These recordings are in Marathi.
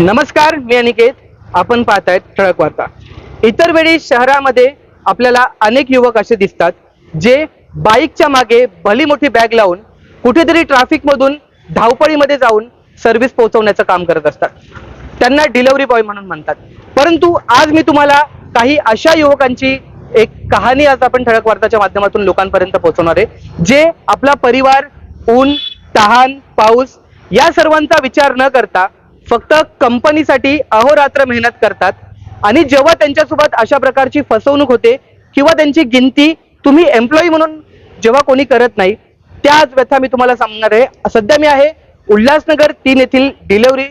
नमस्कार मी अनिकेत. आपण पाहतायत ठळक वार्ता. इतर वेळी शहरामध्ये आपल्याला अनेक युवक असे दिसतात जे बाईकच्या मागे भली मोठी बॅग लावून कुठेतरी ट्राफिकमधून धावपळीमध्ये जाऊन सर्व्हिस पोहोचवण्याचं काम करत असतात. त्यांना डिलिव्हरी बॉय म्हणून म्हणतात. परंतु आज मी तुम्हाला काही अशा युवकांची एक कहाणी आज आपण ठळक वार्ताच्या माध्यमातून लोकांपर्यंत पोहोचवणार आहे जे आपला परिवार ऊन तहान पाऊस या सर्वांचा विचार न करता फक्त कंपनीसाठी अहोरात्र मेहनत करतात. आणि जेव्हा त्यांच्यासोबत अशा प्रकारची फसवणूक होते किंवा त्यांची गिनती तुम्ही एम्प्लॉई म्हणून जेव्हा कोणी करत नाही त्याच व्यथा मी तुम्हाला सांगणार आहे. सध्या मी आहे उल्हासनगर तीन येथील डिलिव्हरी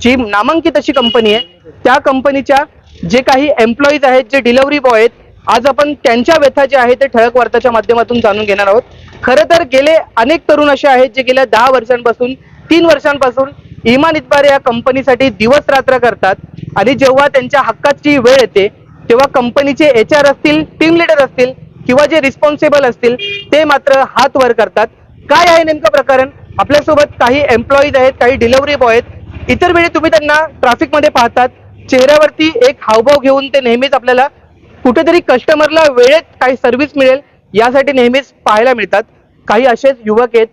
जी नामांकित अशी कंपनी आहे. त्या कंपनीच्या जे काही एम्प्लॉईज आहेत जे डिलिव्हरी बॉय आहेत आज आपण त्यांच्या व्यथा जे आहे ते ठळक वार्ताच्या माध्यमातून जाणून घेणार आहोत. खरं तर गेले अनेक तरुण असे आहेत जे गेल्या दहा वर्षांपासून तीन वर्षांपासून इमान इतबार या कंपनीसाठी दिवस रात्र करतात. आणि जेव्हा त्यांच्या हक्काची वेळ येते तेव्हा कंपनीचे एच आर असतील टीम लिडर असतील किंवा जे रिस्पॉन्सिबल असतील ते मात्र हात वर करतात. काय आहे नेमकं प्रकरण? आपल्यासोबत काही एम्प्लॉईज आहेत काही डिलिव्हरी बॉय आहेत. इतर वेळी तुम्ही त्यांना ट्रॅफिकमध्ये पाहतात. चेहऱ्यावरती एक हावभाव घेऊन ते नेहमीच आपल्याला कुठेतरी कस्टमरला वेळेत काही सर्व्हिस मिळेल यासाठी नेहमीच पाहायला मिळतात. काही असेच युवक आहेत.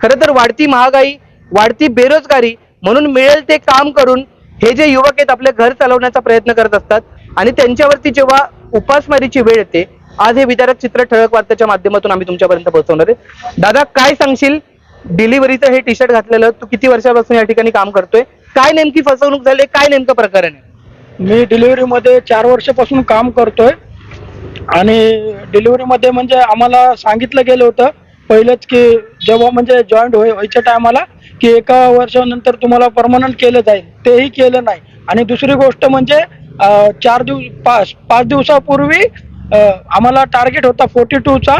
खरं तर वाढती महागाई वाढती बेरोजगारी म्हणून मिळेल ते काम करून हे जे युवक आहेत आपले घर चालवण्याचा प्रयत्न करत असतात आणि त्यांच्यावरती जेव्हा उपासमारीची वेळ येते आज हे विदारक चित्र ठळक वार्ताच्या माध्यमातून आम्ही तुमच्यापर्यंत पोहोचवणार आहे. दादा काय सांगशील? डिलिव्हरीचं हे टी शर्ट घातलेलं तू किती वर्षापासून या ठिकाणी काम करतोय? काय नेमकी फसवणूक झाली काय नेमकं प्रकरण आहे? मी डिलिव्हरीमध्ये चार वर्षापासून काम करतोय. आणि डिलिव्हरीमध्ये म्हणजे आम्हाला सांगितलं गेलं होतं पहिलंच की जेव्हा म्हणजे जॉईंट होय व्हायच्या टायमाला की एका वर्षानंतर तुम्हाला परमनंट केलं जाईल तेही केलं नाही. आणि दुसरी गोष्ट म्हणजे चार दिवस पाच पाच दिवसापूर्वी आम्हाला टार्गेट होता फोर्टी टूचा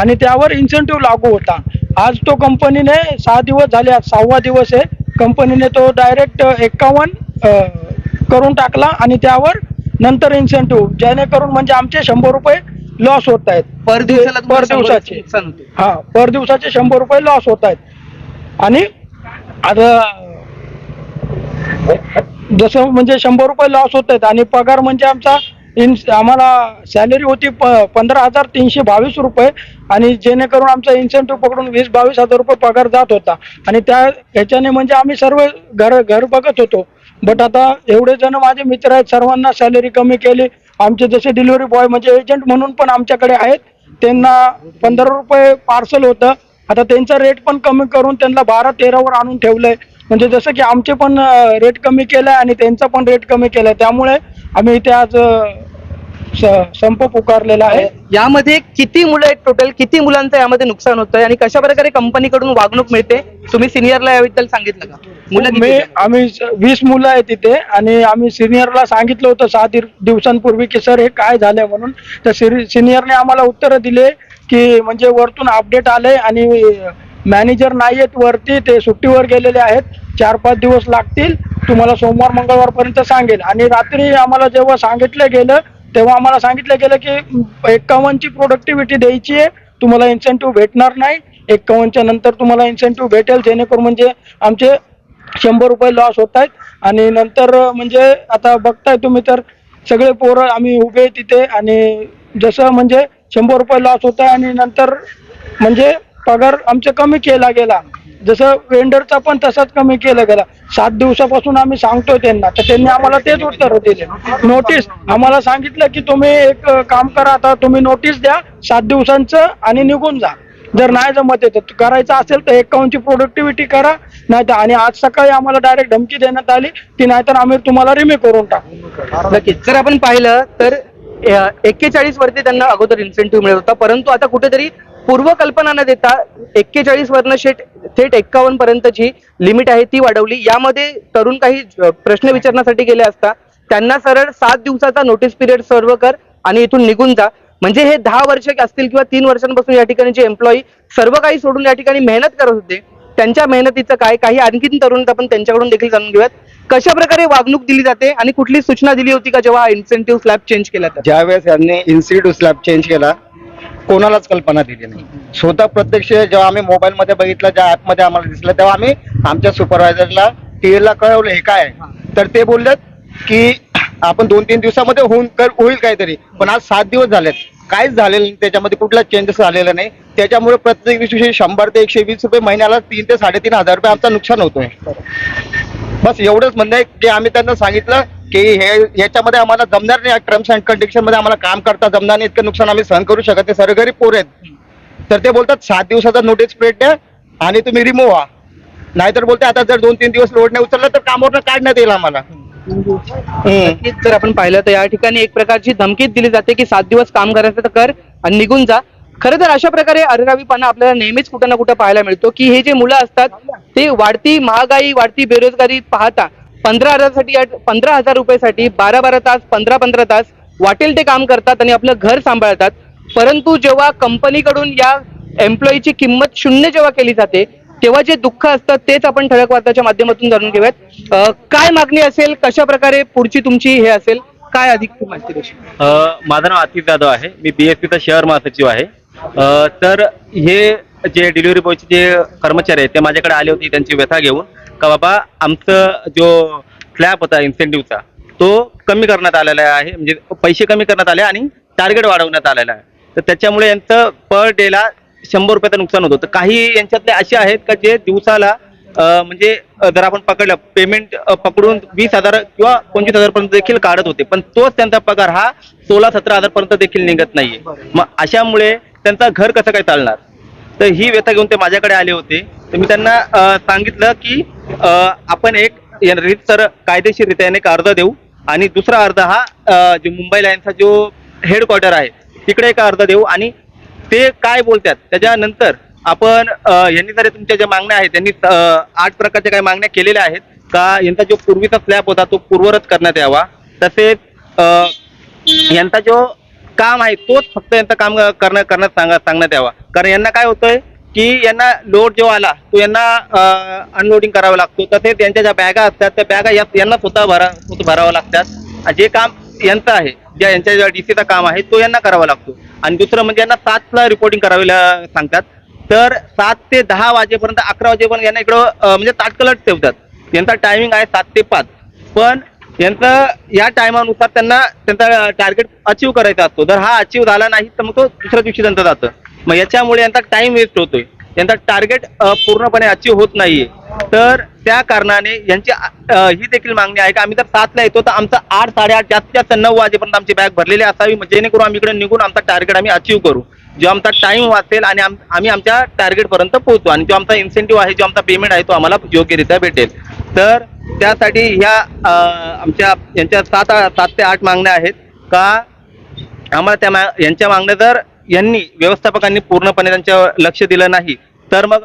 आणि त्यावर इन्सेंटिव्ह लागू होता. आज तो कंपनीने सहा दिवस झाले आज सहावा दिवस आहे. कंपनीने तो डायरेक्ट एक्कावन्न करून टाकला आणि त्यावर नंतर इन्सेंटिव्ह जेणेकरून म्हणजे आमचे शंभर रुपये लॉस होत आहेत. पर दिवसाला पर तुम्हाला शंभर दिवसाचे. नुकसान होते. हा पर दिवसाचे शंभर रुपये लॉस होत आहेत. आणि आता जसं म्हणजे शंभर रुपये लॉस होत आहेत आणि पगार म्हणजे आमचा इन आम्हाला सॅलरी होती प पंधरा हजार तीनशे बावीस रुपये आणि जेणेकरून आमचा इन्सेंटिव्ह पकडून वीस बावीस हजार रुपये पगार जात होता. आणि त्या ह्याच्याने म्हणजे आम्ही सर्व घर घर बघत होतो. बट आता एवढे जण माझे मित्र आहेत सर्वांना सॅलरी कमी केली. आमचे जसे डिलिव्हरी बॉय म्हणजे एजंट म्हणून पण आमच्याकडे आहेत. त्यांना पंधरा रुपये पार्सल होतं. आता त्यांचा रेट पण कमी करून त्यांना बारा तेरावर आणून ठेवलंय. म्हणजे जसं की आमचे पण रेट कमी केलाय आणि त्यांचा पण रेट कमी केलाय. त्यामुळे आम्ही इथे आज संप पुकारलेला आहे. यामध्ये किती मुलं आहेत टोटल किती मुलांचं यामध्ये नुकसान होतंय? आणि कशा प्रकारे कंपनीकडून वागणूक मिळते? तुम्ही सिनियरला याबद्दल सांगितलं का? मुलं मी? आम्ही वीस मुलं आहेत तिथे आणि आम्ही सिनियरला सांगितलं होतं सहा दिव- दिवसांपूर्वी की सर हे काय झालंय म्हणून? तर सिनियरने आम्हाला उत्तरं दिले की म्हणजे वरतून अपडेट आले आणि मॅनेजर नाही आहेत वरती ते सुट्टीवर गेलेले आहेत. चार पाच दिवस लागतील. तुम्हाला सोमवार मंगळवारपर्यंत सांगेल. आणि रात्री आम्हाला जेव्हा सांगितलं गेलं तेव्हा आम्हाला सांगितलं गेलं की एक्कावन्नची प्रोडक्टिव्हिटी द्यायची आहे. तुम्हाला इन्सेंटिव्ह भेटणार नाही. एक्कावन्नच्या नंतर तुम्हाला इन्सेंटिव्ह भेटेल. जेणेकरून म्हणजे आमचे शंभर रुपये लॉस होत आहेत. आणि नंतर म्हणजे आता बघताय तुम्ही तर सगळे पोरं आम्ही उभे तिथे. आणि जसं म्हणजे शंभर रुपये लॉस होत आहे आणि नंतर म्हणजे पगार आमचे कमी केला गेला. जसं वेंडरचा पण तसाच कमी केला गेला. सात दिवसापासून आम्ही सांगतोय त्यांना. तर त्यांनी आम्हाला तेच उत्तर दिले. नोटीस आम्हाला सांगितलं की तुम्ही एक काम करा आता तुम्ही नोटीस द्या सात दिवसांचं आणि निघून जा. जर नाही जमत येत करायचं असेल तर एकावन्नची प्रोडक्टिव्हिटी करा नाही तर आणि आज सकाळी आम्हाला डायरेक्ट धमकी देण्यात आली की नाहीतर आम्ही तुम्हाला रिमे करून टाकू. नक्कीच. जर आपण पाहिलं तर एक्केचाळीस वरती त्यांना अगोदर इन्सेंटिव्ह मिळत होता परंतु आता कुठेतरी पूर्वकल्पना न देता एक्केचाळीस वरनं शेट थेट एक्कावन्न पर्यंतची लिमिट आहे ती वाढवली. यामध्ये तरुण काही प्रश्न विचारण्यासाठी गेले असता त्यांना सरळ सात दिवसाचा नोटीस पिरियड सर्व कर आणि इथून निघून जा. म्हणजे हे दहा वर्ष असतील किंवा तीन वर्षांपासून या ठिकाणी जे एम्प्लॉई सर्व काही सोडून या ठिकाणी मेहनत करत होते. त्यांच्या मेहनतीचं काय? काही आणखीन तरुण आपण त्यांच्याकडून देखील जाणून घेऊयात. कशा प्रकारे वागणूक दिली जाते आणि कुठली सूचना दिली होती का जेव्हा इन्सेंटिव्ह स्लॅब चेंज केला ज्यावेळेस यांनी इन्स्टिट्यूट स्लॅब चेंज केला कोणालाच कल्पना दिली नाही. स्वतः प्रत्यक्ष जेव्हा आम्ही मोबाईल मध्ये बघितलं ज्या ऍपमध्ये आम्हाला दिसलं तेव्हा आम्ही आमच्या सुपरवायझरला टीएल ला कळवलं हे काय? तर ते बोललेत की आपण दोन तीन दिवसामध्ये होऊन कर होईल काहीतरी. पण आज सात दिवस झालेत. काहीच झालेलं नाही. त्याच्यामध्ये कुठला चेंजेस झालेला नाही. त्याच्यामुळे प्रत्येक दिवशी शंभर ते एकशे वीस रुपये महिन्याला तीन ते साडेतीन हजार रुपये आमचं नुकसान होतोय. बस एवढंच म्हणणं आहे की आम्ही त्यांना सांगितलं की हे याच्यामध्ये आम्हाला जमणार नाही टर्म्स अँड कंडिशनमध्ये आम्हाला काम करता जमणार नाही इतकं नुकसान आम्ही सहन करू शकत नाही. सर्व गरीब पोर आहेत. तर ते बोलतात सात दिवसाचा नोटीस पिरियड द्या आणि तुम्ही रिमूव्ह व्हा. नाहीतर बोलते आता जर दोन तीन दिवस लोड नाही उचललं तर कामावर काढण्यात येईल आम्हाला. नक्कीच जर आपण पाहिलं तर या ठिकाणी एक प्रकारची धमकीच दिली जाते की सात दिवस काम करायचं तर कर आणि निघून जा. खरं तर अशा प्रकारे अरेरावीपणा आपल्याला नेहमीच कुठं ना कुठं पाहायला मिळतो की हे जे मुलं असतात ते वाढती महागाई वाढती बेरोजगारी पाहता पंधरा हजारसाठी पंधरा हजार रुपयासाठी बारा बारा तास पंधरा पंधरा तास वाटेल ते काम करतात आणि आपलं घर सांभाळतात. परंतु जेव्हा कंपनीकडून या एम्प्लॉईची किंमत शून्य जेव्हा केली जाते तेव्हा जे दुःख असतं तेच आपण ठळक वार्ताच्या माध्यमातून जाणून घेऊयात. काय मागणी असेल? कशा प्रकारे पुढची तुमची हे असेल? काय अधिक माहिती देशील माझं नाव आतिफ जाधव आहे. मी बी एस पीचा शहर महासचिव आहे. तर हे जे डिलिव्हरी बॉयचे जे कर्मचारी आहेत ते माझ्याकडे आले होते त्यांची व्यथा घेऊन. का बाबा आमचं जो स्लॅब होता इन्सेंटिव्हचा तो कमी करण्यात आलेला आहे. म्हणजे पैसे कमी करण्यात आले आणि टार्गेट वाढवण्यात आलेला आहे. तर त्याच्यामुळे यांचं पर डेला शंभर रुपयाचं नुकसान होतं. तर काही यांच्यातले असे आहेत का जे दिवसाला म्हणजे जर आपण पकडलं पेमेंट पकडून वीस हजार किंवा पंचवीस हजार पर्यंत देखील काढत होते. पण तोच त्यांचा पगार हा सोळा सतरा हजार पर्यंत देखील निघत नाहीये. मग अशामुळे त्यांचा घर कसं काय चालणार? तर ही व्यथा घेऊन ते माझ्याकडे आले होते. तर मी त्यांना सांगितलं की आपण एक रीतसर कायदेशीररित्या एक अर्ज देऊ आणि दुसरा अर्ज हा जो मुंबईला यांचा जो हेडक्वार्टर आहे तिकडे एक अर्ज देऊ आणि ते काय बोलतात त्याच्यानंतर आपण यांनी जरी तुमच्या ज्या मागण्या आहेत त्यांनी आठ प्रकारच्या काही मागण्या केलेल्या आहेत. का यांचा जो पूर्वीचा स्लॅब होता तो पूर्वरत करण्यात यावा. तसेच यांचा जो काम आहे तोच फक्त यांचं काम करणं करण्यात सांगा सांगण्यात यावा. कारण यांना काय होतंय की यांना लोड जो आला तो यांना अनलोडिंग करावा लागतो. तसेच यांच्या ज्या बॅगा असतात त्या बॅगा यांना स्वतः भरा स्वतः भरावं लागतात. जे काम यांचं आहे ज्या यांच्या ज्या डी सीचा काम आहे तो यांना करावा लागतो. आणि दुसरं म्हणजे यांना सातला रिपोर्टिंग करावी सांगतात. तर सात ते दहा वाजेपर्यंत अकरा वाजेपर्यंत यांना इकडं म्हणजे ताटकलट ठेवतात यांचा टायमिंग आहे सात ते पाच. पण यांचं या टायमानुसार त्यांना त्यांचा टार्गेट अचीव करायचा असतो. जर हा अचीव झाला नाही तर मग तो दुसऱ्या दिवशी त्यांचं जातं. मग याच्यामुळे यांचा टाइम वेस्ट होतोय. यांचा टार्गेट पूर्णपणे अचीव होत नाहीये. तर त्या कारणाने यांची ही देखील मागणी आहे की आम्ही जर सातला येतो तर आमचं आठ साडेआठ जास्तीत जास्त नऊ वाजेपर्यंत आमची बॅग भरलेली असावी. जेणेकरून आम्ही इकडे निघून आमचा टार्गेट आम्ही अचीव करू. जो आमचा टाइम वाचेल आणि आम्ही आमच्या टार्गेटपर्यंत पोहोचू. आणि जो आमचा इन्सेंटिव्ह आहे जो आमचा पेमेंट आहे तो आम्हाला योग्यरित्या भेटेल. तर त्यासाठी ह्या आमच्या यांच्या सात सात ते आठ मागण्या आहेत. का आम्हाला त्या मा यांच्या मागण्या जर यांनी व्यवस्थापकांनी पूर्णपणे त्यांच्या लक्ष दिलं नाही तर मग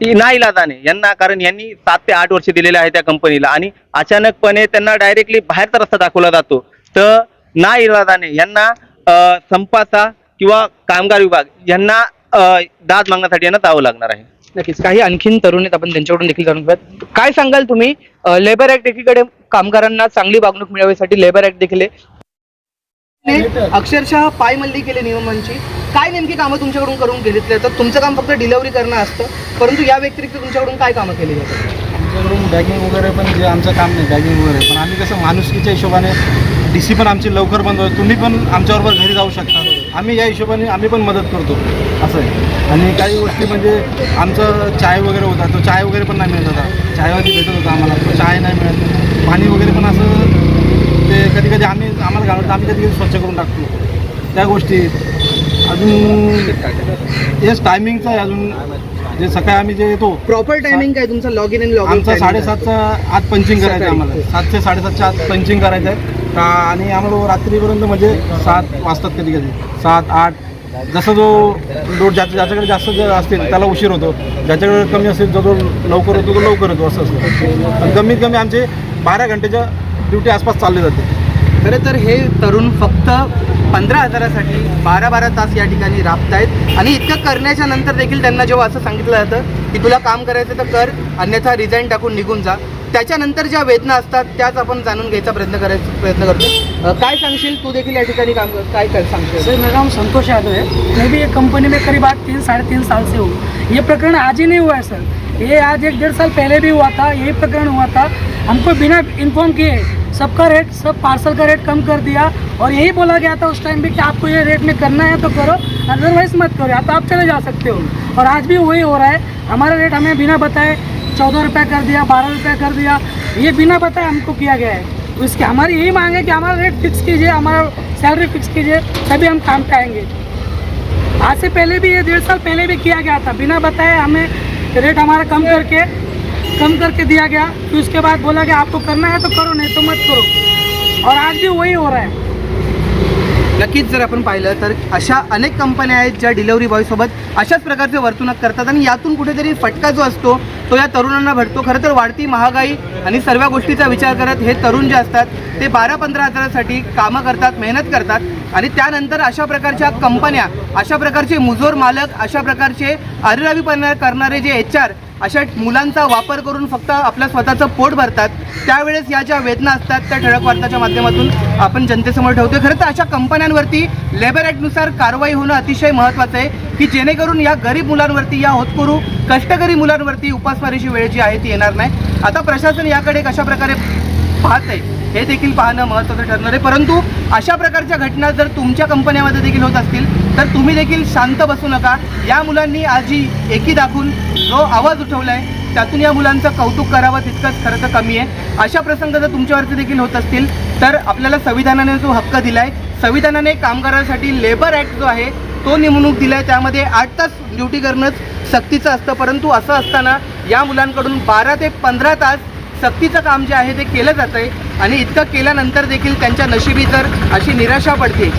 नाईलाजाने यांना कारण यांनी सात ते आठ वर्ष दिलेले आहे त्या कंपनीला. आणि अचानकपणे त्यांना डायरेक्टली बाहेरचा रस्ता दाखवला जातो. तर नाईलाजाने यांना संपाचा किंवा कामगार विभाग यांना दाद मागण्यासाठी यांना जावं लागणार आहे. नक्कीच. काही आणखीन तरुण आहेत आपण त्यांच्याकडून देखील जाणून घेऊयात. काय सांगाल तुम्ही? लेबर ऍक्ट एकीकडे कामगारांना चांगली वागणूक मिळवण्यासाठी लेबर ऍक्ट देखील आहे. अक्षरशः पायमल्ली केली नियमांची. काय नेमकी कामं तुमच्याकडून करून घेतली? जातात तुमचं काम फक्त डिलिव्हरी करणं असतं. परंतु या व्यतिरिक्त तुमच्याकडून काय कामं केली जातात? आमच्याकडून बॅगिंग वगैरे पण जे आमचं काम नाही बॅगिंग वगैरे. पण आम्ही कसं माणुसकीच्या हिशोबाने डी सी पण आमची लवकर बंद होते. तुम्ही पण आमच्याबरोबर घरी जाऊ शकता. आम्ही या हिशोबाने आम्ही पण मदत करतो. असं आहे. आणि काही गोष्टी म्हणजे आमचं चाय वगैरे होता. तो चाय वगैरे पण नाही मिळत होता. चायवाली भेटत होता आम्हाला. तो चाय नाही मिळत. पाणी वगैरे पण असं ते कधी कधी आम्ही आम्हाला घालवतो. आम्ही कधी कधी स्वच्छ करून टाकतो. त्या गोष्टी. अजून हेच टायमिंगचं आहे अजून. जे सकाळी आम्ही जे येतो. प्रॉपर टायमिंग काय? तुमचं लॉग इन लॉग आमचं साडेसातचा आत पंचिंग करायचं आहे आम्हाला. सात ते साडेसातच्या आत पंचिंग करायचं आहे. का आणि आम्हाला रात्रीपर्यंत म्हणजे सात वाजतात कधी कधी. सात आठ. जसं जो लोट ज्या ज्याच्याकडे जास्त जर असतील त्याला उशीर होतो. ज्याच्याकडे कमी असेल जो जो लवकर होतो तो लवकर होतो असं असतं. पण कमीत कमी आमचे बारा घंटेच्या ड्युटी आसपास चालले जाते. खरं तर हे तरुण फक्त पंधरा हजारासाठी बारा बारा तास या ठिकाणी राबतायत. आणि इतकं करण्याच्या नंतर देखील त्यांना जेव्हा असं सांगितलं जातं की तुला काम करायचं तर कर अन्यथा रिझाईन टाकून निघून जा. त्याच्यानंतर ज्या वेदना असतात त्याच आपण जाणून घ्यायचा प्रयत्न करायचा प्रयत्न करतो काय सांगशील तू देखील या ठिकाणी काम कर काय कर सांगशील? सर मेरा नाम संतोष यादव है मैं भी एक कंपनी में करीब आज तीन साढ़े तीन साल से हूँ ये प्रकरण आज ही नहीं हुआ है सर. ये आज एक डेढ़ साल पहले भी हुआ था यही प्रकरण हुआ था. हमको बिना इन्फॉर्म किए सबका रेट सब पार्सल का रेट कम कर दिया और यही बोला गया था उस टाइम भी कि आपको ये रेट में करना है तो करो अदरवाइज मत करो या तो आप चले जा सकते हो। और आज भी वही हो रहा है। हमारा रेट हमें बिना बताए चौदह रुपये कर दिया बारह रुपये कर दिया। ये बिना बताए हमको किया गया है। इसके हमारी यही मांग है कि हमारा रेट फिक्स कीजिए हमारा सैलरी फिक्स कीजिए तभी हम काम पे आएंगे। आज से पहले भी ये डेढ़ साल पहले भी किया गया था। बिना बताए हमें रेट हमारा कम करके कम करके दिया गया। फिर उसके बाद बोला कि आपको करना है तो करो नहीं तो मत करो। और आज भी वही हो रहा है। नक्कीच जर आपण पाहिलं तर अशा अनेक कंपन्या आहेत ज्या डिलेवरी बॉयसोबत अशाच प्रकारचे वर्तणूक करतात आणि यातून कुठेतरी फटका जो असतो तो या तरुणांना भेटतो. खरं तर वाढती महागाई आणि सर्व गोष्टीचा विचार करत हे तरुण जे असतात ते बारा पंधरा हजारासाठी कामं करतात मेहनत करतात आणि त्यानंतर अशा प्रकारच्या कंपन्या अशा प्रकारचे मुजोर मालक अशा प्रकारचे अरेरावीपणा करणारे जे एच आर अशा मुलांचा वापर करून फक्त आपल्या स्वतःचं पोट भरतात. त्यावेळेस या ज्या वेदना असतात त्या ठळक वार्ताच्या माध्यमातून आपण जनतेसमोर ठेवतोय. खरं तर अशा कंपन्यांवरती लेबर ॲक्टनुसार कारवाई होणं अतिशय महत्त्वाचं आहे की जेणेकरून या गरीब मुलांवरती या होतकरू कष्टकरी मुलांवरती उपासमारीची वेळ जी आहे ती येणार नाही. आता प्रशासन याकडे कशाप्रकारे पाहत आहे हे देखील पाहणं महत्त्वाचं ठरणार आहे. परंतु अशा प्रकारच्या घटना जर तुमच्या कंपन्यामध्ये देखील होत असतील तर तुम्ही देखील शांत बसू नका. या मुलांनी आजी एकी दाखवून जो आवाज उठवला आहे त्यातून या मुलांचं कौतुक करावं तितकंच खरं तर कमी आहे. अशा प्रसंग जर तुमच्यावरती देखील होत असतील तर आपल्याला संविधानाने जो हक्क दिला आहे संविधानाने कामगारांसाठी लेबर ॲक्ट जो आहे तो नेमणूक दिला आहे त्यामध्ये आठ तास ड्युटी करणंच सक्तीचं असतं. परंतु असं असताना या मुलांकडून बारा ते पंधरा तास सक्तीचं काम जे आहे ते केलं जातं आहे आणि इतकं केल्यानंतर देखील त्यांच्या नशिबी जर अशी निराशा पडते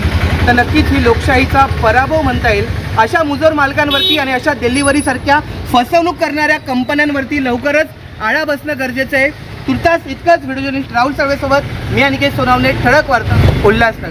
तर नक्कीच ही लोकशाहीचा पराभव म्हणता येईल. अशा मुजोर मालकांवरती आणि अशा डिलिव्हरीसारख्या फसवणूक करणाऱ्या कंपन्यांवरती लवकरच आळा बसणं गरजेचं आहे. तुर्तास इतकंच व्हिडिओ जर्नलिस्ट राहुल सर्वेसोबत मी अनिकेत सोनावणे ठळक वार्ता उल्हासनगर.